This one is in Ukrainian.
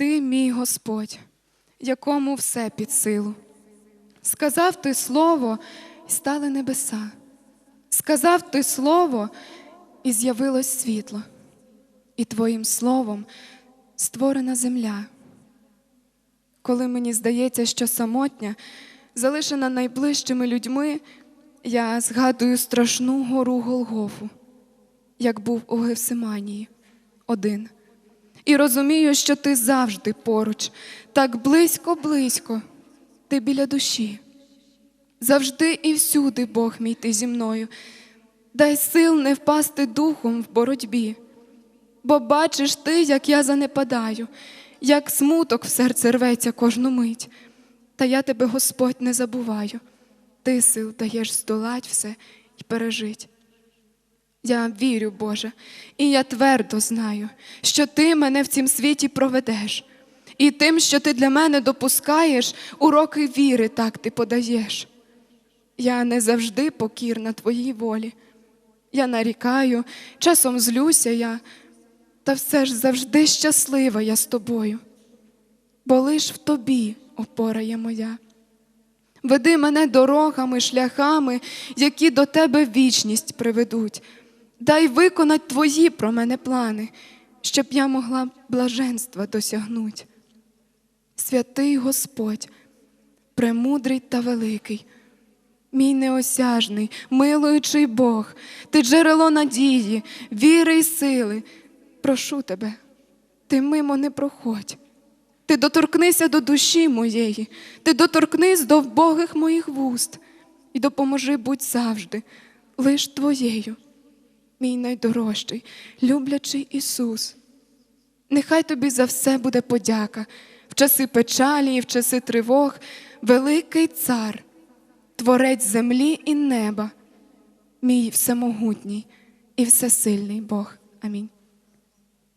Ти, мій Господь, якому все під силу. Сказав ти слово, і стали небеса. Сказав ти слово, і з'явилось світло, і Твоїм словом створена земля. Коли мені здається, що самотня, залишена найближчими людьми, я згадую страшну гору Голгофу, як був у Гевсиманії, один. І розумію, що ти завжди поруч, так близько-близько, ти біля душі. Завжди і всюди, Бог мій ти зі мною. Дай сил не впасти духом в боротьбі. Бо бачиш ти, як я занепадаю, як смуток в серце рветься кожну мить. Та я тебе, Господь, не забуваю. Ти сил даєш здолать все і пережить. Я вірю, Боже, і я твердо знаю, що Ти мене в цім світі проведеш, і тим, що ти для мене допускаєш, уроки віри так ти подаєш. Я не завжди покірна Твоїй волі. Я нарікаю, часом злюся я, та все ж завжди щаслива я з тобою, бо лиш в тобі опора є моя. Веди мене дорогами, шляхами, які до тебе вічність приведуть. Дай виконать твої про мене плани, щоб я могла блаженства досягнуть. Святий Господь, премудрий та великий, мій неосяжний, милуючий Бог, ти джерело надії, віри й сили. Прошу тебе, ти мимо не проходь. Ти доторкнися до душі моєї, ти доторкнись до вбогих моїх вуст і допоможи будь завжди, лиш твоєю, мій найдорожчий, люблячий Ісус. Нехай тобі за все буде подяка в часи печалі і в часи тривог, великий цар, творець землі і неба, мій всемогутній і всесильний Бог. Амінь.